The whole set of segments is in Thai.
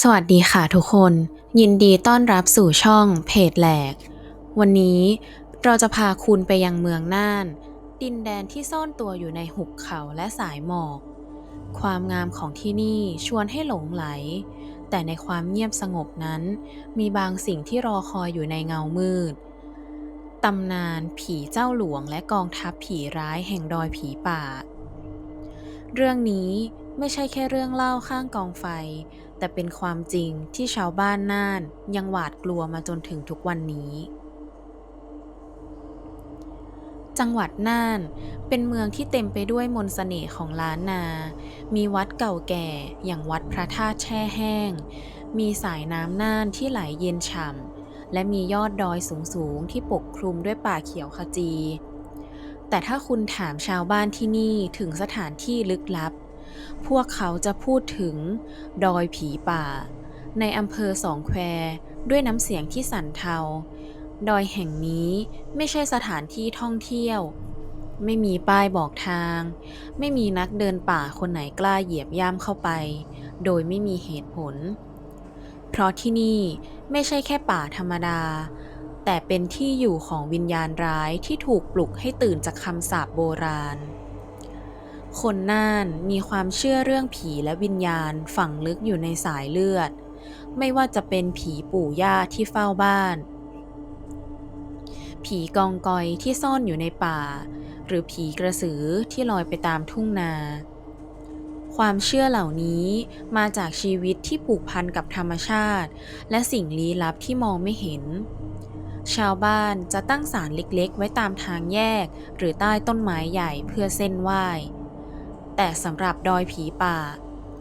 สวัสดีค่ะทุกคน ยินดีต้อนรับสู่ช่องเพจแหลก วันนี้เราจะพาคุณไปยังเมืองน่าน ดินแดนที่ซ่อนตัวอยู่ในหุบเขาและสายหมอก ความงามของที่นี่ชวนให้หลงไหล แต่ในความเงียบสงบนั้น มีบางสิ่งที่รอคอยอยู่ในเงามืดตำนานผีเจ้าหลวงและกองทัพผีร้ายแห่งดอยผีป่า เรื่องนี้ไม่ใช่แค่เรื่องเล่าข้างกองไฟ แต่เป็นความจริงที่ชาวบ้านน่านยังหวาดกลัวมาจนถึงทุกวันนี้ จังหวัดน่านเป็นเมืองที่เต็มไปด้วยมนต์เสน่ห์ของล้านนา มีวัดเก่าแก่อย่างวัดพระธาตุแช่แห้ง มีสายน้ำน่านที่ไหลเย็นฉ่ำ และมียอดดอยสูงๆที่ปกคลุมด้วยป่าเขียวขจีแต่ถ้าคุณถามชาวบ้านที่นี่ถึงสถานที่ลึกลับ พวกเขาจะพูดถึง ดอยผีป่า ในอำเภอสองแควด้วยน้ำเสียงที่สั่นเทา ดอยแห่งนี้ไม่ใช่สถานที่ท่องเที่ยว ไม่มีป้ายบอกทาง ไม่มีนักเดินป่าคนไหนกล้าเหยียบย่ำเข้าไป โดยไม่มีเหตุผล เพราะที่นี่ไม่ใช่แค่ป่าธรรมดาแต่เป็นที่อยู่ของวิญญาณร้ายที่ถูกปลุกให้ตื่นจากคำสาปโบราณ คนน่านมีความเชื่อเรื่องผีและวิญญาณฝังลึกอยู่ในสายเลือด ไม่ว่าจะเป็นผีปู่ย่าที่เฝ้าบ้าน ผีกองกอยที่ซ่อนอยู่ในป่า หรือผีกระสือที่ลอยไปตามทุ่งนา ความเชื่อเหล่านี้มาจากชีวิตที่ผูกพันกับธรรมชาติ และสิ่งลี้ลับที่มองไม่เห็น ชาวบ้านจะตั้งศาลเล็กๆ ไว้ตามทางแยก หรือใต้ต้นไม้ใหญ่เพื่อเส้นไหว้ แต่สำหรับดอยผีป่า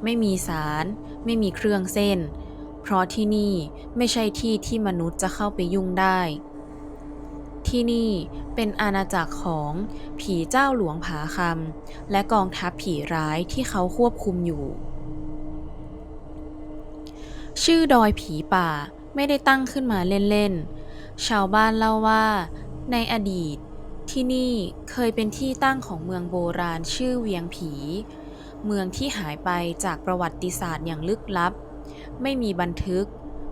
ไม่มีศาลไม่มีเครื่องเส้น เพราะที่นี่ไม่ใช่ที่ที่มนุษย์จะเข้าไปยุ่งได้ ที่นี่เป็นอาณาจักรของผีเจ้าหลวงผาคำและกองทัพผีร้ายที่เขาควบคุมอยู่ ชื่อดอยผีป่าไม่ได้ตั้งขึ้นมาเล่นๆ ชาวบ้านเล่าว่าในอดีต ที่นี่เคยเป็นที่ตั้งของเมืองโบราณชื่อเวียงผี เมืองที่หายไปจากประวัติศาสตร์อย่างลึกลับ ไม่มีบันทึก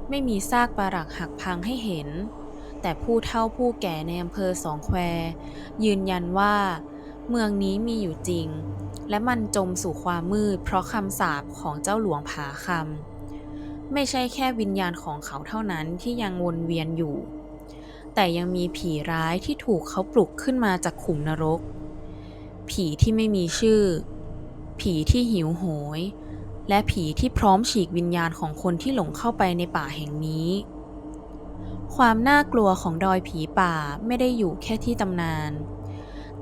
ไม่มีซากปรักหักพังให้เห็น แต่ผู้เฒ่าผู้แก่ในอำเภอสองแคว ยืนยันว่า เมืองนี้มีอยู่จริง และมันจมสู่ความมืดเพราะคำสาปของเจ้าหลวงผาคำไม่ใช่แค่วิญญาณของเขาเท่านั้นที่ยังวนเวียนอยู่ แต่ยังมีผีร้ายที่ถูกเขาปลุกขึ้นมาจากขุมนรก ผีที่ไม่มีชื่อ ผีที่หิวโหย และผีที่พร้อมฉีกวิญญาณของคนที่หลงเข้าไปในป่าแห่งนี้ ความน่ากลัวของดอยผีป่าไม่ได้อยู่แค่ที่ตำนาน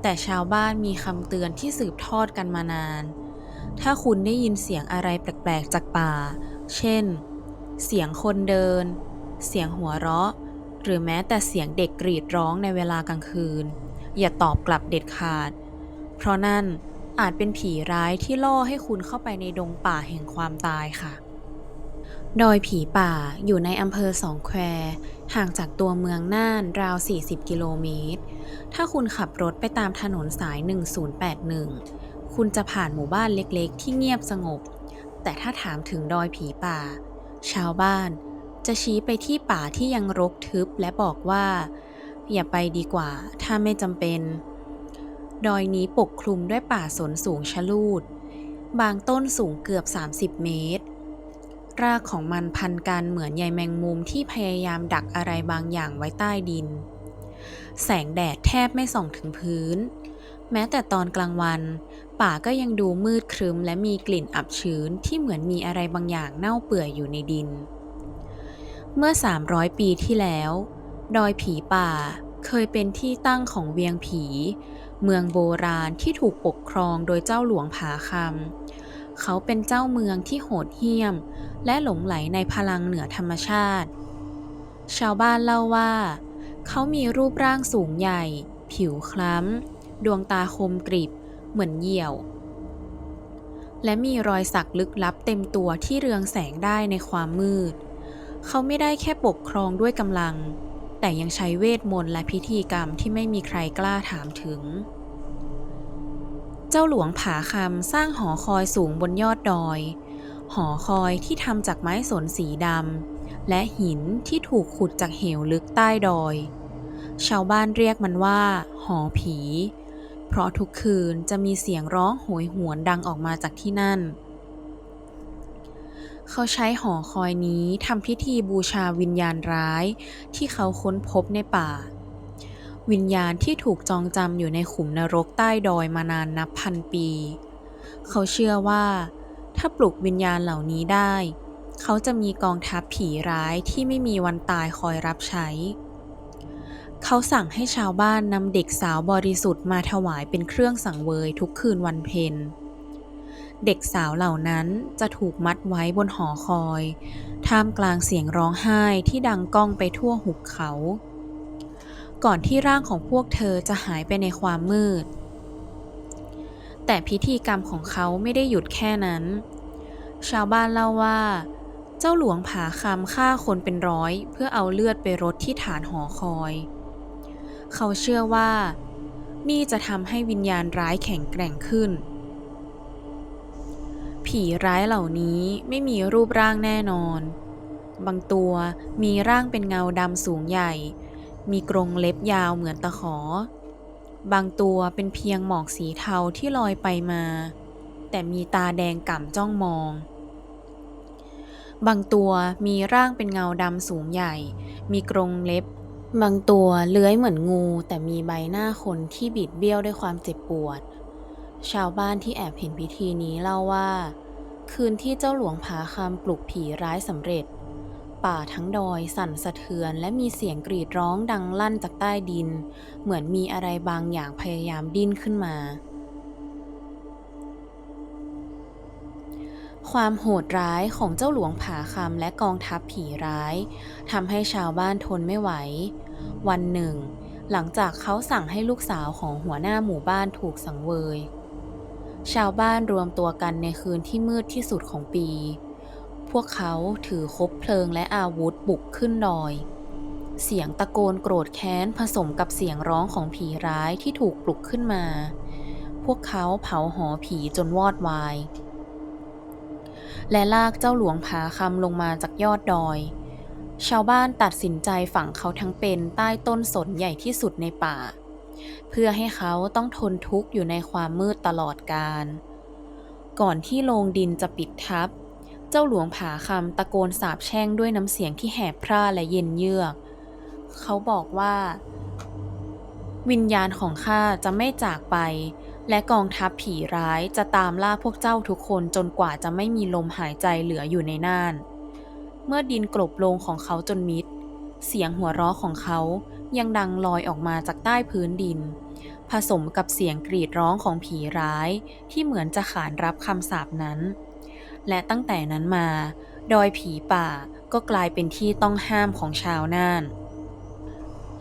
แต่ชาวบ้านมีคำเตือนที่สืบทอดกันมานาน ถ้าคุณได้ยินเสียงอะไรแปลกๆจากป่า เช่น เสียงคนเดิน เสียงหัวเราะ หรือแม้แต่เสียงเด็กกรีดร้องในเวลากลางคืน อย่าตอบกลับเด็ดขาด เพราะนั่นอาจเป็นผีร้ายที่ล่อให้คุณเข้าไปในดงป่าแห่งความตายค่ะ ดอยผีป่าอยู่ในอำเภอสองแคว ห่างจากตัวเมืองน่านราว 40 กิโลเมตร ถ้าคุณขับรถไปตามถนนสาย 1081 คุณจะผ่านหมู่บ้านเล็กๆ ที่เงียบสงบ แต่ถ้าถามถึงดอยผีป่า ชาวบ้าน จะชี้ไปที่ป่าที่ยังรกทึบและบอกว่า อย่าไปดีกว่า ถ้าไม่จำเป็น ดอยนี้ปกคลุมด้วยป่าสนสูงชะลูด บางต้นสูงเกือบ 30 เมตร รากของมันพันกันเหมือนใยแมงมุมที่พยายามดักอะไรบางอย่างไว้ใต้ดิน แสงแดดแทบไม่ส่องถึงพื้น แม้แต่ตอนกลางวัน ป่าก็ยังดูมืดครึ้มและมีกลิ่นอับชื้นที่เหมือนมีอะไรบางอย่างเน่าเปื่อยอยู่ในดิน เมื่อ 300 ปีที่แล้ว ดอยผีป่าเคยเป็นที่ตั้งของเวียงผี เมืองโบราณที่ถูกปกครองโดยเจ้าหลวงผาคำ เขาเป็นเจ้าเมืองที่โหดเหี้ยม และหลงไหลในพลังเหนือธรรมชาติ ชาวบ้านเล่าว่า เขามีรูปร่างสูงใหญ่ ผิวคล้ำ ดวงตาคมกริบ เหมือนเหยี่ยว และมีรอยสักลึกลับเต็มตัวที่เรืองแสงได้ในความมืด เขาไม่ได้แค่ปกครองด้วยกำลัง แต่ยังใช้เวทมนต์และพิธีกรรมที่ไม่มีใครกล้าถามถึง เจ้าหลวงผาคำสร้างหอคอยสูงบนยอดดอย หอคอยที่ทำจากไม้สนสีดำและหินที่ถูกขุดจากเหวลึกใต้ดอย ชาวบ้านเรียกมันว่า หอผี เพราะทุกคืนจะมีเสียงร้องโหยหวนดังออกมาจากที่นั่น เขาใช้หอคอยนี้ทำพิธีบูชาวิญญาณร้าย ที่เขาค้นพบในป่า วิญญาณที่ถูกจองจำอยู่ในขุมนรกใต้ดอยมานานนับพันปี เขาเชื่อว่า ถ้าปลุกวิญญาณเหล่านี้ได้ เขาจะมีกองทัพผีร้ายที่ไม่มีวันตายคอยรับใช้ เขาสั่งให้ชาวบ้านนำเด็กสาวบริสุทธิ์มาถวายเป็นเครื่องสังเวยทุกคืนวันเพ็ญ เด็กสาวเหล่านั้นจะถูกมัดไว้บนหอคอย ท่ามกลางเสียงร้องไห้ที่ดังก้องไปทั่วหุบเขา ก่อนที่ร่างของพวกเธอจะหายไปในความมืด แต่พิธีกรรมของเขาไม่ได้หยุดแค่นั้น ชาวบ้านเล่าว่า เจ้าหลวงผาคำฆ่าคนเป็นร้อย เพื่อเอาเลือดไปรดที่ฐานหอคอย เขาเชื่อว่า นี่จะทำให้วิญญาณร้ายแข็งแกร่งขึ้น ผีร้ายเหล่านี้ไม่มีรูปร่างแน่นอน บางตัวมีร่างเป็นเงาดำสูงใหญ่ มีกรงเล็บยาวเหมือนตะขอ บางตัวเป็นเพียงหมอกสีเทาที่ลอยไปมา แต่มีตาแดงก่ำจ้องมอง บางตัวมีร่างเป็นเงาดำสูงใหญ่ มีกรงเล็บ บางตัวเลื้อยเหมือนงูแต่มีใบหน้าคนที่บิดเบี้ยวด้วยความเจ็บปวด ชาวบ้านที่แอบเห็นพิธีนี้เล่าว่า คืนที่เจ้าหลวงผาคำปลุกผีร้ายสำเร็จ ป่าทั้งดอยสั่นสะเทือน และมีเสียงกรีดร้องดังลั่นจากใต้ดิน เหมือนมีอะไรบางอย่างพยายามดิ้นขึ้นมา ความโหดร้ายของเจ้าหลวงผาคำและกองทัพผีร้ายทำให้ชาวบ้านทนไม่ไหว วันหนึ่งหลังจากเขาสั่งให้ลูกสาวของหัวหน้าหมู่บ้านถูกสังเวย ชาวบ้านรวมตัวกันในคืนที่มืดที่สุดของปี พวกเขาถือคบเพลิงและอาวุธบุกขึ้นดอย เสียงตะโกนโกรธแค้นผสมกับเสียงร้องของผีร้ายที่ถูกปลุกขึ้นมา พวกเขาเผาหอผีจนวอดวาย และลากเจ้าหลวงผาคำลงมาจากยอดดอย ชาวบ้านตัดสินใจฝังเขาทั้งเป็นใต้ต้นสนใหญ่ที่สุดในป่า เพื่อให้เขาต้องทนทุกข์อยู่ในความมืดตลอดกาลก่อนที่โลงดินจะปิดทับ เจ้าหลวงผาคำตะโกนสาบแช่งด้วยน้ำเสียงที่แหบพร่าและเย็นเยือก เขาบอกว่า วิญญาณของข้าจะไม่จากไป และกองทัพผีร้ายจะตามล่าพวกเจ้าทุกคนจนกว่าจะไม่มีลมหายใจเหลืออยู่ในน่าน เมื่อดินกลบลงของเขาจนมิด เสียงหัวเราะของเขา ยังดังลอยออกมาจากใต้พื้นดิน ผสมกับเสียงกรีดร้องของผีร้ายที่เหมือนจะขานรับคำสาปนั้น และตั้งแต่นั้นมา ดอยผีป่าก็กลายเป็นที่ต้องห้ามของชาวน่าน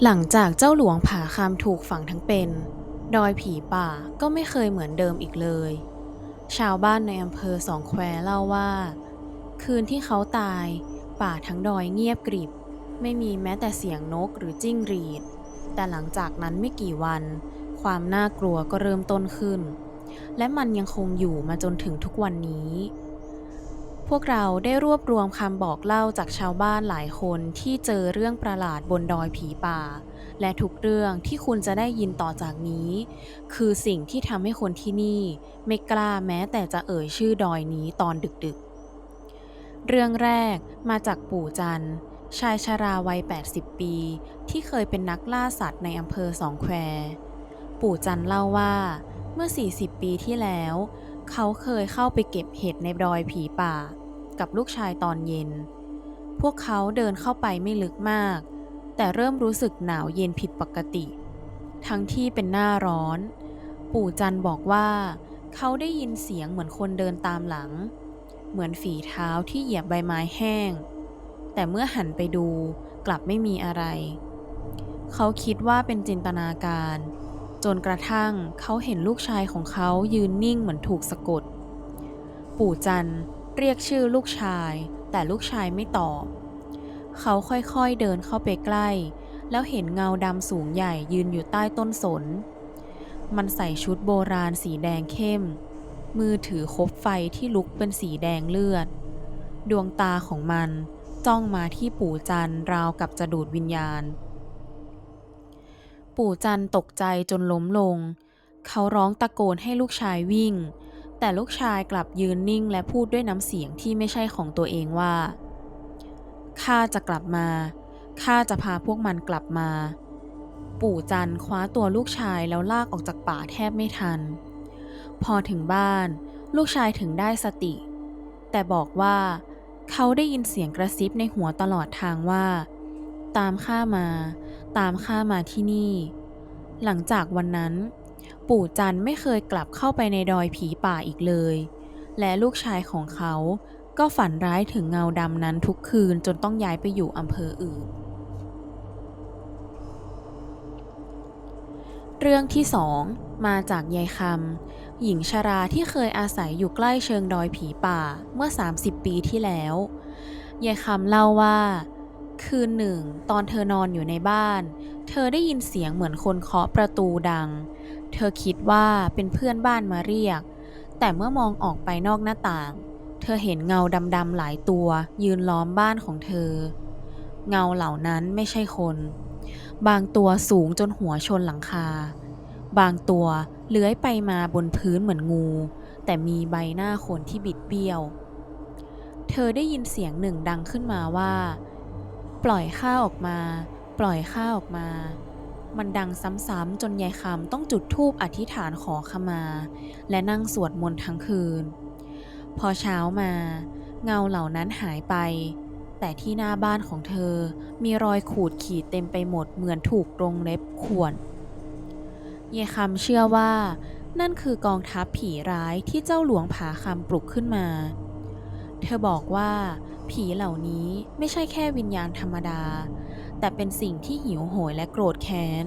หลังจากเจ้าหลวงผาคำถูกฝังทั้งเป็น ดอยผีป่าก็ไม่เคยเหมือนเดิมอีกเลย ชาวบ้านในอำเภอสองแควเล่าว่า คืนที่เขาตาย ป่าทั้งดอยเงียบกริบ ไม่มีแม้แต่เสียงนกหรือจิ้งหรีด แต่หลังจากนั้นไม่กี่วัน ความน่ากลัวก็เริ่มต้นขึ้น และมันยังคงอยู่มาจนถึงทุกวันนี้ พวกเราได้รวบรวมคำบอกเล่าจากชาวบ้านหลายคนที่เจอเรื่องประหลาดบนดอยผีป่า และทุกเรื่องที่คุณจะได้ยินต่อจากนี้ คือสิ่งที่ทำให้คนที่นี่ ไม่กล้าแม้แต่จะเอ่ยชื่อดอยนี้ตอนดึกๆ เรื่องแรกมาจากปู่จันทร์ ชายชราวัย 80 ปี ที่เคยเป็นนักล่าสัตว์ในอำเภอสองแคว ปู่จันเล่าว่า เมื่อ 40 ปีที่แล้ว เขาเคยเข้าไปเก็บเห็ดในดอยผีป่า กับลูกชายตอนเย็น พวกเขาเดินเข้าไปไม่ลึกมาก แต่เริ่มรู้สึกหนาวเย็นผิดปกติ ทั้งที่เป็นหน้าร้อน ปู่จันบอกว่า เขาได้ยินเสียงเหมือนคนเดินตามหลัง เหมือนฝีเท้าที่เหยียบใบไม้แห้ง แต่เมื่อหันไปดูกลับไม่มีอะไร เขาคิดว่าเป็นจินตนาการ จนกระทั่งเขาเห็นลูกชายของเขายืนนิ่งเหมือนถูกสะกด ปู่จันเรียกชื่อลูกชาย แต่ลูกชายไม่ตอบ เขาค่อยๆเดินเข้าไปใกล้ แล้วเห็นเงาดำสูงใหญ่ยืนอยู่ใต้ต้นสน มันใส่ชุดโบราณสีแดงเข้ม มือถือคบไฟที่ลุกเป็นสีแดงเลือด ดวงตาของมัน จ้องมาที่ปู่จันราวกับจะดูดวิญญาณ ปู่จันตกใจจนล้มลง เขาร้องตะโกนให้ลูกชายวิ่ง แต่ลูกชายกลับยืนนิ่งและพูดด้วยน้ำเสียงที่ไม่ใช่ของตัวเองว่าข้าจะกลับมาข้าจะพาพวกมันกลับมา ปู่จันคว้าตัวลูกชายแล้วลากออกจากป่าแทบไม่ทัน พอถึงบ้าน ลูกชายถึงได้สติ แต่บอกว่า เขาได้ยินเสียงกระซิบในหัวตลอดทางว่า ตามข้ามา ตามข้ามาที่นี่ หลังจากวันนั้น ปู่จันไม่เคยกลับเข้าไปในดอยผีป่าอีกเลย และลูกชายของเขาก็ฝันร้ายถึงเงาดำนั้นทุกคืนจนต้องย้ายไปอยู่อำเภออื่น เรื่องที่สองมาจากยายคำ หญิงชราที่เคยอาศัยอยู่ใกล้เชิงดอยผีป่าเมื่อ 30 ปีที่แล้วยายคำเล่าว่า คืนหนึ่ง ตอนเธอนอนอยู่ในบ้าน เธอได้ยินเสียงเหมือนคนเคาะประตูดัง เธอคิดว่าเป็นเพื่อนบ้านมาเรียก แต่เมื่อมองออกไปนอกหน้าต่าง เธอเห็นเงาดำๆหลายตัว ยืนล้อมบ้านของเธอ เงาเหล่านั้นไม่ใช่คน บางตัวสูงจนหัวชนหลังคา บางตัว เลื้อยไปมาบนพื้นเหมือนงู แต่มีใบหน้าคนที่บิดเบี้ยว เธอได้ยินเสียงหนึ่งดังขึ้นมาว่า ปล่อยข้าออกมา ปล่อยข้าออกมา มันดังซ้ำๆจนยายคำต้องจุดธูปอธิษฐานขอขมา และนั่งสวดมนต์ทั้งคืน พอเช้ามา เงาเหล่านั้นหายไป แต่ที่หน้าบ้านของเธอมีรอยขูดขีดเต็มไปหมดเหมือนถูกกรงเล็บข่วน ยายคำเชื่อว่า นั่นคือกองทัพผีร้ายที่เจ้าหลวงผาคำปลุกขึ้นมา เธอบอกว่า ผีเหล่านี้ไม่ใช่แค่วิญญาณธรรมดา แต่เป็นสิ่งที่หิวโหยและโกรธแค้น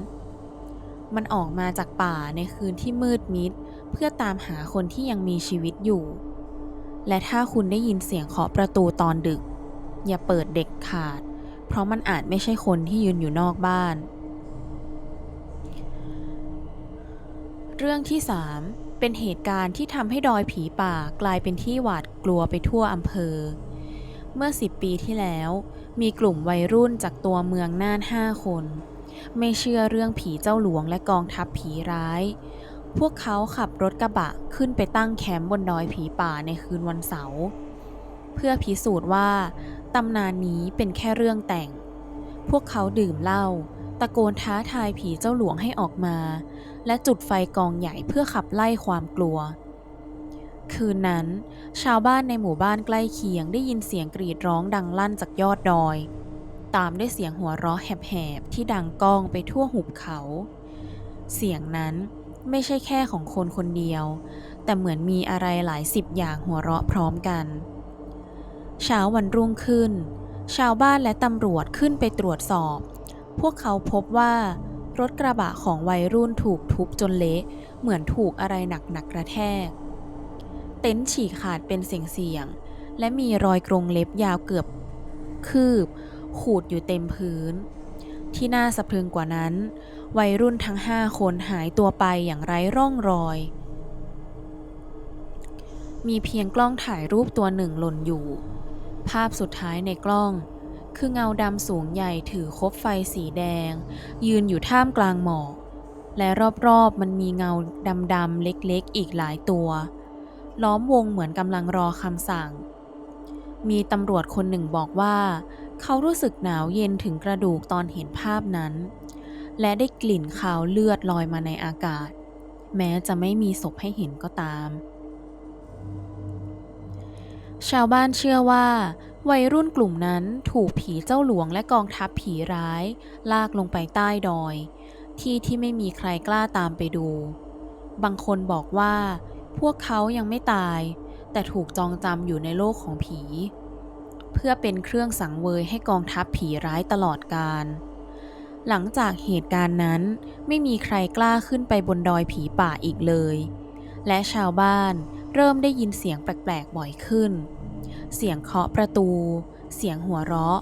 มันออกมาจากป่าในคืนที่มืดมิด เพื่อตามหาคนที่ยังมีชีวิตอยู่ และถ้าคุณได้ยินเสียงเคาะประตูตอนดึก อย่าเปิดเด็กขาด เพราะมันอาจไม่ใช่คนที่ยืนอยู่นอกบ้าน เรื่องที่ 3 เป็นเหตุการณ์ที่ทำให้ดอยผีป่ากลายเป็นที่หวาดกลัวไปทั่วอำเภอ เมื่อ 10 ปีที่แล้ว มีกลุ่มวัยรุ่นจากตัวเมืองน่านห้าคน ไม่เชื่อเรื่องผีเจ้าหลวงและกองทัพผีร้าย พวกเขาขับรถกระบะขึ้นไปตั้งแคมป์บนดอยผีป่าในคืนวันเสาร์เพื่อพิสูจน์ว่าตำนานนี้เป็นแค่เรื่องแต่ง พวกเขาดื่มเหล้า ตะโกนท้าทายผีเจ้าหลวงให้ออกมา และจุดไฟกองใหญ่เพื่อขับไล่ความกลัว คืนนั้น ชาวบ้านในหมู่บ้านใกล้เคียงได้ยินเสียงกรีดร้องดังลั่นจากยอดดอย ตามด้วยเสียงหัวเราะแหบๆที่ดังก้องไปทั่วหุบเขา เสียงนั้นไม่ใช่แค่ของคนคนเดียว แต่เหมือนมีอะไรหลายสิบอย่างหัวเราะพร้อมกัน เช้าวันรุ่งขึ้น ชาวบ้านและตำรวจขึ้นไปตรวจสอบ พวกเขาพบว่ารถกระบะของวัยรุ่นถูกทุบจนเละ เหมือนถูกอะไรหนักๆกระแทก เต็นท์ฉีกขาดเป็นเสียงๆและมีรอยกรงเล็บยาวเกือบ คืบ ขูดอยู่เต็มพื้น ที่น่าสะพรึงกว่านั้น วัยรุ่นทั้งห้าคนหายตัวไปอย่างไร้ร่องรอย มีเพียงกล้องถ่ายรูปตัวหนึ่งหล่นอยู่ ภาพสุดท้ายในกล้อง คือเงาดำสูงใหญ่ถือคบไฟสีแดง ยืนอยู่ท่ามกลางหมอก และรอบๆมันมีเงาดำๆเล็กๆอีกหลายตัว ล้อมวงเหมือนกำลังรอคำสั่ง มีตำรวจคนหนึ่งบอกว่า เขารู้สึกหนาวเย็นถึงกระดูกตอนเห็นภาพนั้น และได้กลิ่นคาวเลือดลอยมาในอากาศ แม้จะไม่มีศพให้เห็นก็ตาม ชาวบ้านเชื่อว่า วัยรุ่นกลุ่มนั้นถูกผีเจ้าหลวงและกองทัพผีร้าย ลากลงไปใต้ดอย ที่ที่ไม่มีใครกล้าตามไปดู บางคนบอกว่า พวกเขายังไม่ตาย แต่ถูกจองจำอยู่ในโลกของผี เพื่อเป็นเครื่องสังเวยให้กองทัพผีร้ายตลอดกาลหลังจากเหตุการณ์นั้นไม่มีใครกล้าขึ้นไปบนดอยผีป่าอีกเลย และชาวบ้านเริ่มได้ยินเสียงแปลกๆบ่อยขึ้น เสียงเคาะประตู เสียงหัวเราะ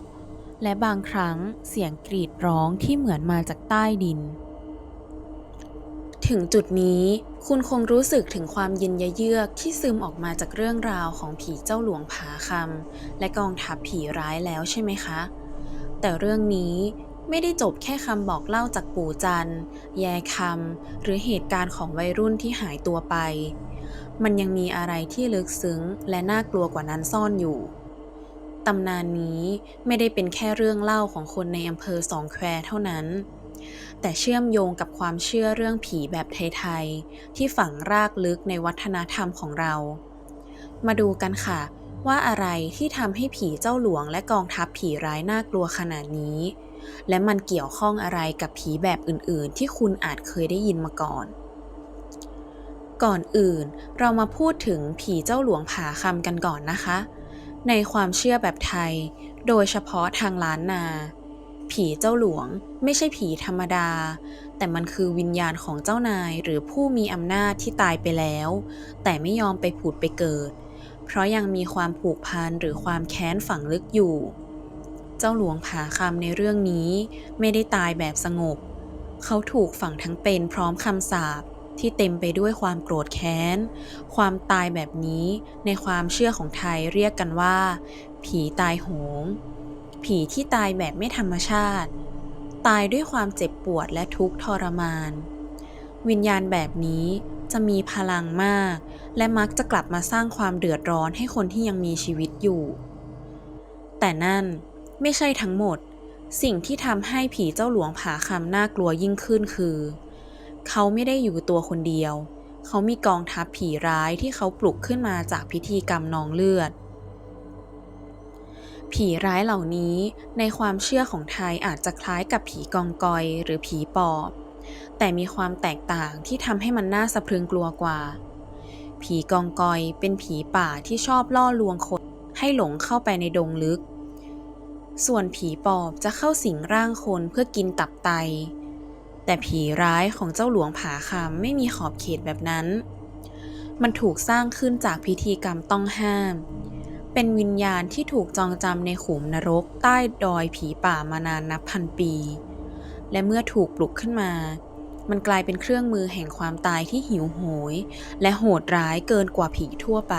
และบางครั้งเสียงกรีดร้องที่เหมือนมาจากใต้ดิน ถึงจุดนี้คุณคงรู้สึกถึงความเยินเยือกที่ซึมออกมาจากเรื่องราวของผีเจ้าหลวงผาคำและกองทัพผีร้ายแล้วใช่ไหมคะ แต่เรื่องนี้ไม่ได้จบแค่คำบอกเล่าจากปู่จัน แยคำหรือเหตุการณ์ของวัยรุ่นที่หายตัวไป มันยังมีอะไรที่ลึกซึ้งและน่ากลัวกว่านั้นซ่อนอยู่ ตำนานนี้ไม่ได้เป็นแค่เรื่องเล่าของคนในอำเภอสองแควเท่านั้น แต่เชื่อมโยงกับความเชื่อเรื่องผีแบบไทยๆ ที่ฝังรากลึกในวัฒนธรรมของเรา มาดูกันค่ะว่าอะไรที่ทำให้ผีเจ้าหลวงและกองทัพผีร้ายน่ากลัวขนาดนี้ และมันเกี่ยวข้องอะไรกับผีแบบอื่นๆ ที่คุณอาจเคยได้ยินมาก่อน ก่อนอื่นเรามาพูดถึงผีเจ้าหลวงผาคำกันก่อนนะคะ ในความเชื่อแบบไทย โดยเฉพาะทางล้านนา ผีเจ้าหลวงไม่ใช่ผีธรรมดา แต่มันคือวิญญาณของเจ้านายหรือผู้มีอำนาจที่ตายไปแล้ว แต่ไม่ยอมไปผุดไปเกิด เพราะยังมีความผูกพันหรือความแค้นฝังลึกอยู่ เจ้าหลวงผาคำในเรื่องนี้ ไม่ได้ตายแบบสงบ เขาถูกฝังทั้งเป็นพร้อมคำสาป ที่เต็มไปด้วยความโกรธแค้น ความตายแบบนี้ในความเชื่อของไทยเรียกกันว่า ผีตายโหง ผีที่ตายแบบไม่ธรรมชาติ ตายด้วยความเจ็บปวดและทุกข์ทรมาน วิญญาณแบบนี้จะมีพลังมาก และมักจะกลับมาสร้างความเดือดร้อนให้คนที่ยังมีชีวิตอยู่ แต่นั่นไม่ใช่ทั้งหมด สิ่งที่ทำให้ผีเจ้าหลวงผาคำน่ากลัวยิ่งขึ้นคือ เขาไม่ได้อยู่ตัวคนเดียว เขามีกองทัพผีร้ายที่เขาปลุกขึ้นมาจากพิธีกรรมนองเลือด ผีร้ายเหล่านี้ในความเชื่อของไทยอาจจะคล้ายกับผีกองกอยหรือผีปอบ แต่มีความแตกต่างที่ทำให้มันน่าสะพรึงกลัวกว่า ผีกองกอยเป็นผีป่าที่ชอบล่อลวงคนให้หลงเข้าไปในดงลึก ส่วนผีปอบจะเข้าสิงร่างคนเพื่อกินตับไต แต่ผีร้ายของเจ้าหลวงผาคำไม่มีขอบเขตแบบนั้น มันถูกสร้างขึ้นจากพิธีกรรมต้องห้าม เป็นวิญญาณที่ถูกจองจำในขุมนรกใต้ดอยผีป่ามานานนับพันปี และเมื่อถูกปลุกขึ้นมา มันกลายเป็นเครื่องมือแห่งความตายที่หิวโหย และโหดร้ายเกินกว่าผีทั่วไป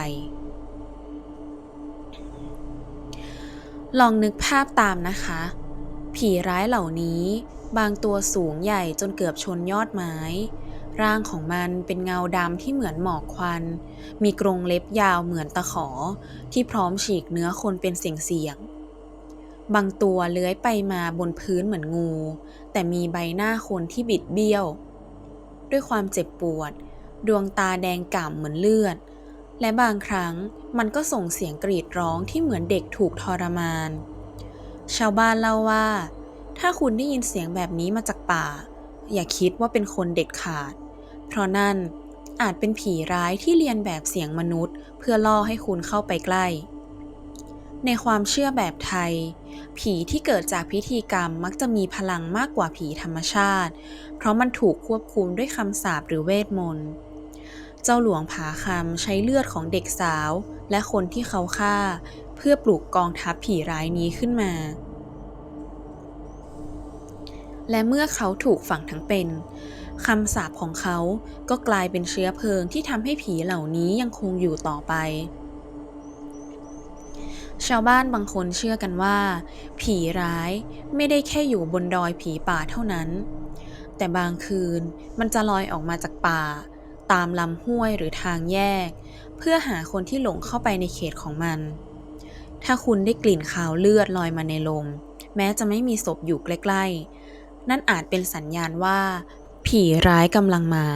ลองนึกภาพตามนะคะ ผีร้ายเหล่านี้ บางตัวสูงใหญ่จนเกือบชนยอดไม้ ร่างของมันเป็นเงาดำที่เหมือนหมอกควัน มีกรงเล็บยาวเหมือนตะขอ ที่พร้อมฉีกเนื้อคนเป็นเสียงๆบางตัวเลื้อยไปมาบนพื้นเหมือนงู แต่มีใบหน้าคนที่บิดเบี้ยว ด้วยความเจ็บปวด ดวงตาแดงก่ำเหมือนเลือด และบางครั้งมันก็ส่งเสียงกรีดร้องที่เหมือนเด็กถูกทรมาน ชาวบ้านเล่าว่า ถ้าคุณได้ยินเสียงแบบนี้มาจากป่า อย่าคิดว่าเป็นคนเด็ดขาด เพราะนั่นอาจเป็นผีร้ายที่เรียนแบบเสียงมนุษย์ เพื่อล่อให้คุณเข้าไปใกล้ ในความเชื่อแบบไทย ผีที่เกิดจากพิธีกรรมมักจะมีพลังมากกว่าผีธรรมชาติ เพราะมันถูกควบคุมด้วยคำสาปหรือเวทมนต์ เจ้าหลวงผาคำใช้เลือดของเด็กสาว และคนที่เขาฆ่า เพื่อปลุกกองทัพผีร้ายนี้ขึ้นมา และเมื่อเขาถูกฝังทั้งเป็นคำสาปของเขาก็กลายเป็นเชื้อเพลิงที่ทำให้ผีเหล่านี้ยังคงอยู่ต่อไป ชาวบ้านบางคนเชื่อกันว่า ผีร้ายไม่ได้แค่อยู่บนดอยผีป่าเท่านั้น แต่บางคืนมันจะลอยออกมาจากป่า ตามลำห้วยหรือทางแยก เพื่อหาคนที่หลงเข้าไปในเขตของมัน ถ้าคุณได้กลิ่นคาวเลือดลอยมาในลมแม้จะไม่มีศพอยู่ใกล้ๆ นั่นอาจเป็นสัญญาณว่า ผีร้ายกำลังมา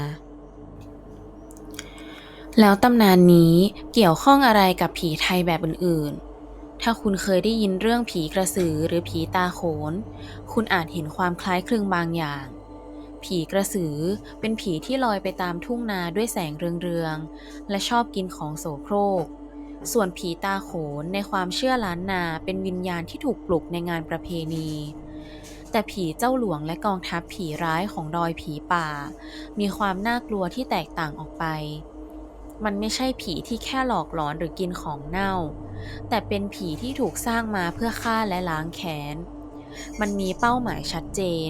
แล้วตำนานนี้เกี่ยวข้องอะไรกับผีไทยแบบอื่น ๆ ถ้าคุณเคยได้ยินเรื่องผีกระสือหรือผีตาโขน คุณอาจเห็นความคล้ายคลึงบางอย่างผีกระสือเป็นผีที่ลอยไปตามทุ่งนาด้วยแสงเรืองๆ และชอบกินของโสโครก ส่วนผีตาโขนในความเชื่อล้านนาเป็นวิญญาณที่ถูกปลุกในงานประเพณี แต่ผีเจ้าหลวงและกองทัพผีร้ายของดอยผีป่า มีความน่ากลัวที่แตกต่างออกไป มันไม่ใช่ผีที่แค่หลอกหลอนหรือกินของเน่า แต่เป็นผีที่ถูกสร้างมาเพื่อฆ่าและล้างแค้น มันมีเป้าหมายชัดเจน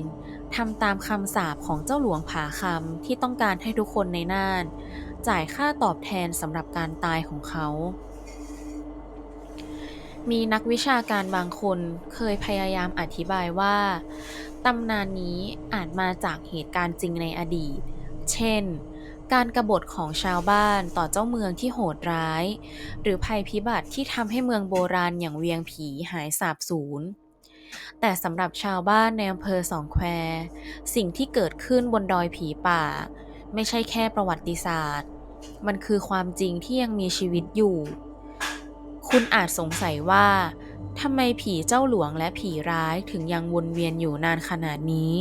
ทำตามคำสาปของเจ้าหลวงผาคำที่ต้องการให้ทุกคนในน่าน จ่ายค่าตอบแทนสำหรับการตายของเขา มีนักวิชาการบางคนเคยพยายามอธิบายว่า ตำนานนี้อาจมาจากเหตุการณ์จริงในอดีต เช่น การกรบฏของชาวบ้านต่อเจ้าเมืองที่โหดร้าย หรือภัยพิบัติที่ทำให้เมืองโบราณอย่างเวียงผีหายสาบสูญ แต่สำหรับชาวบ้านในอำเภอสองแคว สิ่งที่เกิดขึ้นบนดอยผีป่า ไม่ใช่แค่ประวัติศาสตร์ มันคือความจริงที่ยังมีชีวิตอยู่ คุณอาจสงสัยว่าทำไมผีเจ้าหลวงและผีร้ายถึงยังวนเวียนอยู่นานขนาดนี้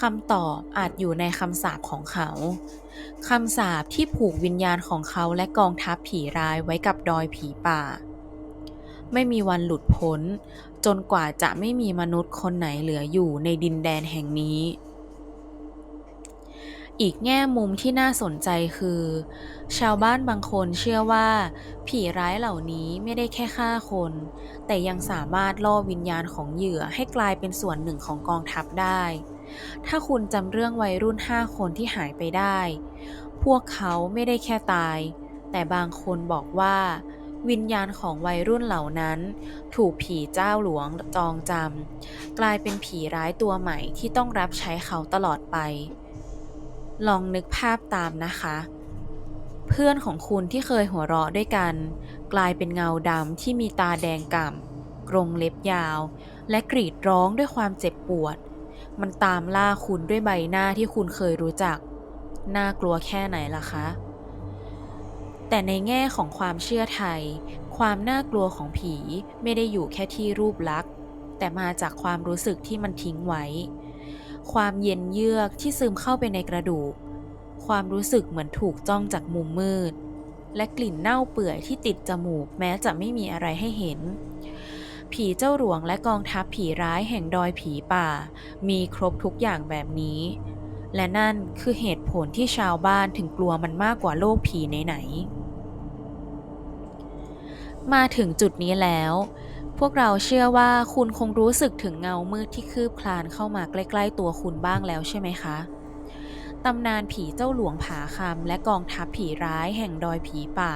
คำตอบอาจอยู่ในคำสาปของเขาคำสาปที่ผูกวิญญาณของเขาและกองทัพผีร้ายไว้กับดอยผีป่า ไม่มีวันหลุดพ้น จนกว่าจะไม่มีมนุษย์คนไหนเหลืออยู่ในดินแดนแห่งนี้ อีกแง่มุมที่น่าสนใจคือ ชาวบ้านบางคนเชื่อว่า ผีร้ายเหล่านี้ไม่ได้แค่ฆ่าคน แต่ยังสามารถล่อวิญญาณของเหยื่อให้กลายเป็นส่วนหนึ่งของกองทัพได้ ถ้าคุณจำเรื่องวัยรุ่นห้าคนที่หายไปได้ พวกเขาไม่ได้แค่ตาย แต่บางคนบอกว่า วิญญาณของวัยรุ่นเหล่านั้น ถูกผีเจ้าหลวงจองจำกลายเป็นผีร้ายตัวใหม่ที่ต้องรับใช้เขาตลอดไป ลองนึกภาพตามนะคะ เพื่อนของคุณที่เคยหัวเราะด้วยกัน กลายเป็นเงาดำที่มีตาแดงก่ำกรงเล็บยาว และกรีดร้องด้วยความเจ็บปวด มันตามล่าคุณด้วยใบหน้าที่คุณเคยรู้จัก น่ากลัวแค่ไหนล่ะคะ แต่ในแง่ของความเชื่อไทย ความน่ากลัวของผีไม่ได้อยู่แค่ที่รูปลักษณ์แต่มาจากความรู้สึกที่มันทิ้งไว้ ความเย็นเยือกที่ซึมเข้าไปในกระดูก ความรู้สึกเหมือนถูกจ้องจากมุมมืด และกลิ่นเน่าเปื่อยที่ติดจมูกแม้จะไม่มีอะไรให้เห็น ผีเจ้าหลวงและกองทัพผีร้ายแห่งดอยผีป่า มีครบทุกอย่างแบบนี้ และนั่นคือเหตุผลที่ชาวบ้านถึงกลัวมันมากกว่าโลกผีไหนๆมาถึงจุดนี้แล้ว พวกเราเชื่อว่าคุณคงรู้สึกถึงเงามืดที่คืบคลานเข้ามาใกล้ ๆ ตัวคุณบ้างแล้วใช่ไหมคะ ตำนานผีเจ้าหลวงผาคำและกองทัพผีร้ายแห่งดอยผีป่า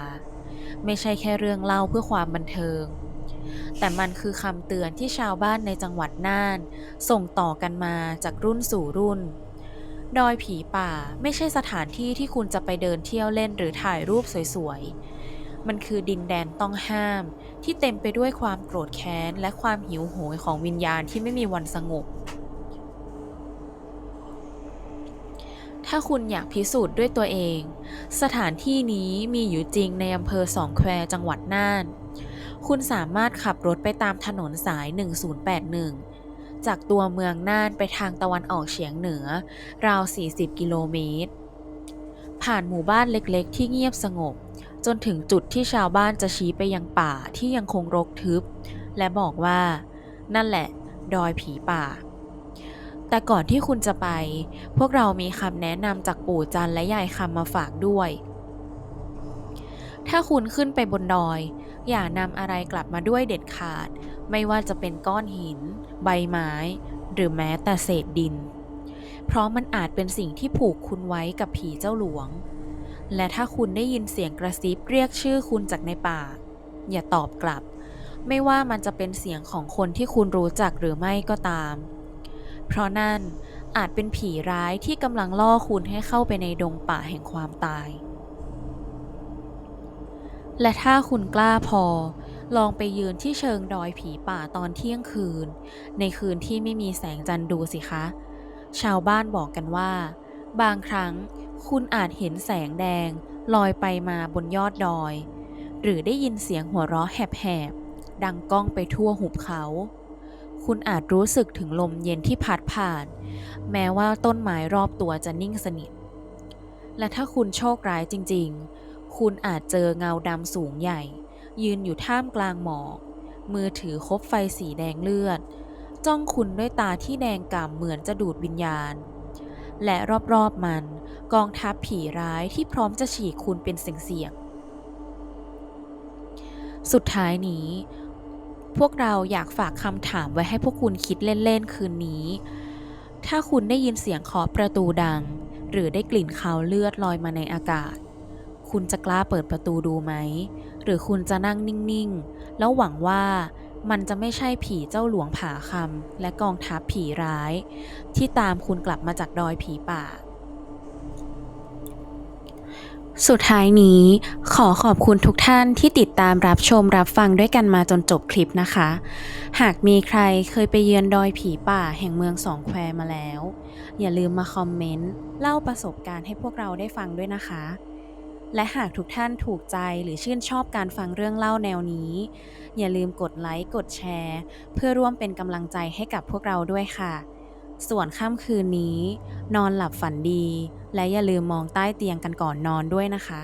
ไม่ใช่แค่เรื่องเล่าเพื่อความบันเทิง แต่มันคือคำเตือนที่ชาวบ้านในจังหวัดน่าน ส่งต่อกันมาจากรุ่นสู่รุ่น ดอยผีป่าไม่ใช่สถานที่ที่คุณจะไปเดินเที่ยวเล่นหรือถ่ายรูปสวยๆ มันคือดินแดนต้องห้าม ที่เต็มไปด้วยความโกรธแค้น และความหิวโหยของวิญญาณที่ไม่มีวันสงบ ถ้าคุณอยากพิสูจน์ด้วยตัวเอง สถานที่นี้มีอยู่จริงในอำเภอสองแควจังหวัดน่าน คุณสามารถขับรถไปตามถนนสาย 1081 จากตัวเมืองน่านไปทางตะวันออกเฉียงเหนือ ราว 40 กิโลเมตร ผ่านหมู่บ้านเล็กๆ ที่เงียบสงบ จนถึงจุดที่ชาวบ้านจะชี้ไปยังป่าที่ยังคงรกทึบ และบอกว่า นั่นแหละ ดอยผีป่า แต่ก่อนที่คุณจะไป พวกเรามีคำแนะนำจากปู่จันและยายคำมาฝากด้วย ถ้าคุณขึ้นไปบนดอย อย่านำอะไรกลับมาด้วยเด็ดขาด ไม่ว่าจะเป็นก้อนหิน ใบไม้ หรือแม้แต่เศษดิน เพราะมันอาจเป็นสิ่งที่ผูกคุณไว้กับผีเจ้าหลวง และถ้าคุณได้ยินเสียงกระซิบเรียกชื่อคุณจากในป่า อย่าตอบกลับ ไม่ว่ามันจะเป็นเสียงของคนที่คุณรู้จักหรือไม่ก็ตาม เพราะนั่นอาจเป็นผีร้ายที่กำลังล่อคุณให้เข้าไปในดงป่าแห่งความตาย และถ้าคุณกล้าพอ ลองไปยืนที่เชิงดอยผีป่าตอนเที่ยงคืน ในคืนที่ไม่มีแสงจันทร์ดูสิคะ ชาวบ้านบอกกันว่า บางครั้ง คุณอาจเห็นแสงแดง ลอยไปมาบนยอดดอย หรือได้ยินเสียงหัวเราะแหบๆ ดังก้องไปทั่วหุบเขา คุณอาจรู้สึกถึงลมเย็นที่พัดผ่าน แม้ว่าต้นไม้รอบตัวจะนิ่งสนิท และถ้าคุณโชคร้ายจริง ๆ คุณอาจเจอเงาดำสูงใหญ่ ยืนอยู่ท่ามกลางหมอก มือถือคบไฟสีแดงเลือด จ้องคุณด้วยตาที่แดงก่ำเหมือนจะดูดวิญญาณ และรอบๆมัน กองทัพผีร้ายที่พร้อมจะฉีกคุณเป็นเสียงๆสุดท้ายนี้ พวกเราอยากฝากคำถามไว้ให้พวกคุณคิดเล่น ๆ คืนนี้ ถ้าคุณได้ยินเสียงเคาะประตูดัง หรือได้กลิ่นคาวเลือดลอยมาในอากาศ คุณจะกล้าเปิดประตูดูไหม หรือคุณจะนั่งนิ่ง ๆ แล้วหวังว่ามันจะไม่ใช่ผีเจ้าหลวงผาคำและกองทัพผีร้าย ที่ตามคุณกลับมาจากดอยผีป่า สุดท้ายนี้ขอขอบคุณทุกท่านที่ติดตามรับชมรับฟังด้วยกันมาจนจบคลิปนะคะ หากมีใครเคยไปเยือนดอยผีป่าแห่งเมืองสองแควมาแล้ว อย่าลืมมาคอมเมนต์เล่าประสบการณ์ให้พวกเราได้ฟังด้วยนะคะ และหากทุกท่านถูกใจหรือชื่นชอบการฟังเรื่องเล่าแนวนี้ อย่าลืมกดไลค์กดแชร์ เพื่อร่วมเป็นกำลังใจให้กับพวกเราด้วยค่ะ ส่วนค่ำคืนนี้ นอนหลับฝันดี และอย่าลืมมองใต้เตียงกันก่อนนอนด้วยนะคะ